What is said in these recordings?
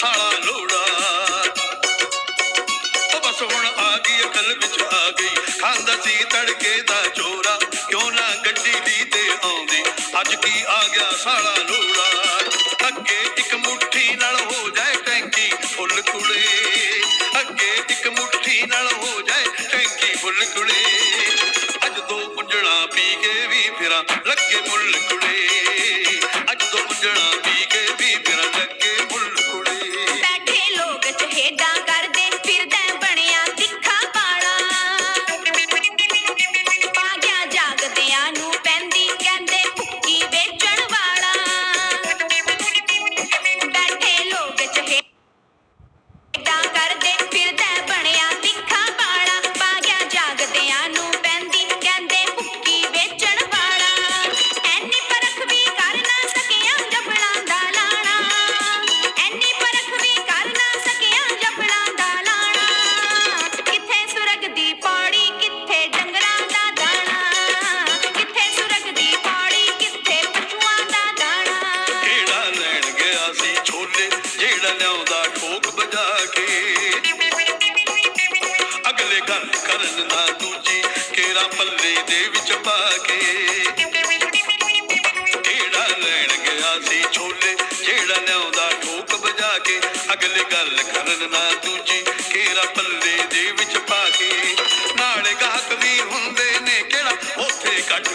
ਸਾਲਾ ਲੋੜਾ। ਉਹ ਬਸ ਹੁਣ ਆ ਗਈ, ਅਕਲ ਵਿੱਚ ਆ ਗਈ। ਖਾਂਦਾ ਸੀ ਤੜਕੇ ਦਾ ਚੋਰਾ, ਕਿਉਂ ਨਾ ਗੱਡੀ ਦੀ ਤੇ ਆਉਂਦੀ। ਅੱਜ ਕੀ ਆ ਗਿਆ ਸਾਲਾ ਲੋੜਾ। ਅੱਗੇ ਇੱਕ ਮੁੱਠੀ ਨਾਲ ਹੋ ਜਾਏ ਟੈਂਕੀ, ਫੁੱਲ ਕੁੜੇ ਅੱਗੇ ਇੱਕ ਮੁੱਠੀ ਨਾਲ ਹੋ ਜਾਏ ਟੈਂਕੀ, ਫੁੱਲ ਕੁੜੇ ਗਿਆ ਜਾਗਦਿਆਂ ਨੂੰ ਕਰਨ ਦੂਜੀ ਕੇਰਾ ਪੱਲੇ ਦੇ ਵਿੱਚ ਪਾ ਕੇ। ਕਿਹੜਾ ਲੈਣ ਗਿਆ ਸੀ ਛੋਲੇ, ਜਿਹੜਾ ਲਿਆਉਂਦਾ ਠੋਕ ਵਜਾ ਕੇ। ਅਗਲੇ ਗੱਲ ਕਰਨ ਨਾ ਦੂਜੀ ਕੇਰਾ ਪੱਲੇ ਦੇ ਵਿੱਚ ਪਾ ਕੇ। ਨਾਲੇ ਗਾਹਕ ਵੀ ਹੁੰਦੇ ਨੇ, ਕਿਹੜਾ ਉੱਥੇ ਕੱਟ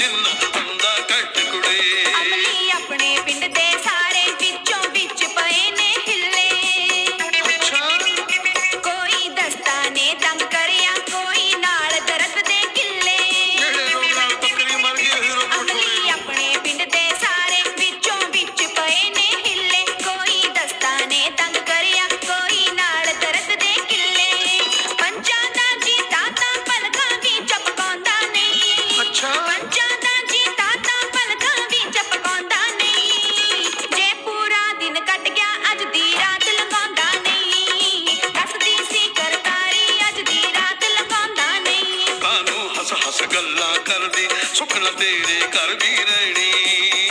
In the. ਗੱਲਾਂ ਕਰਦੀ ਸੁਖਣਾ ਤੇਰੇ ਘਰ ਵੀ ਰਹਿਣੀ।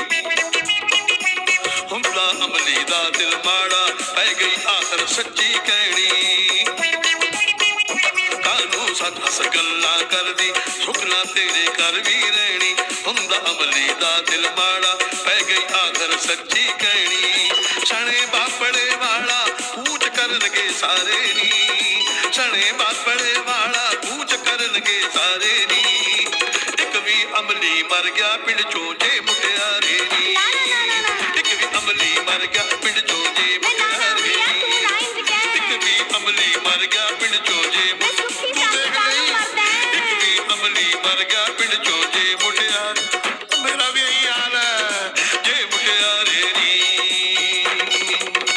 ਹੁੰਦਾ ਅਮਲੀ ਦਾ ਦਿਲ ਮਾੜਾ, ਪੈ ਗਈ ਆਖਰ ਸੱਚੀ ਕਹਿਣੀ। ਕਾਨੂੰ ਸੱਚ ਹੱਸ ਗੱਲਾਂ ਕਰਦੀ ਸੁਖਣਾ ਤੇਰੇ ਘਰ ਵੀ ਰਹਿਣੀ। ਹੁੰਦਾ ਅਮਲੀ ਦਾ ਦਿਲ ਮਾੜਾ, ਪੈ ਗਈ ਆਖਰ ਸੱਚੀ ਕਹਿਣੀ। ਛਣੇ ਬਾਪੜੇ ਵਾਲਾ, ਕੂਚ ਕਰਨਗੇ ਸਾਰੇ ਨੀ। ਛਣੇ ਬਾਪੜੇ ਵਾਲਾ, ਕੂਚ ਕਰਨਗੇ ਸਾਰੇ ਨੀ। ਮਰ ਗਿਆ ਪਿੰਡ ਚੋਂ ਜੇ ਮੁਟਿਆਰੇ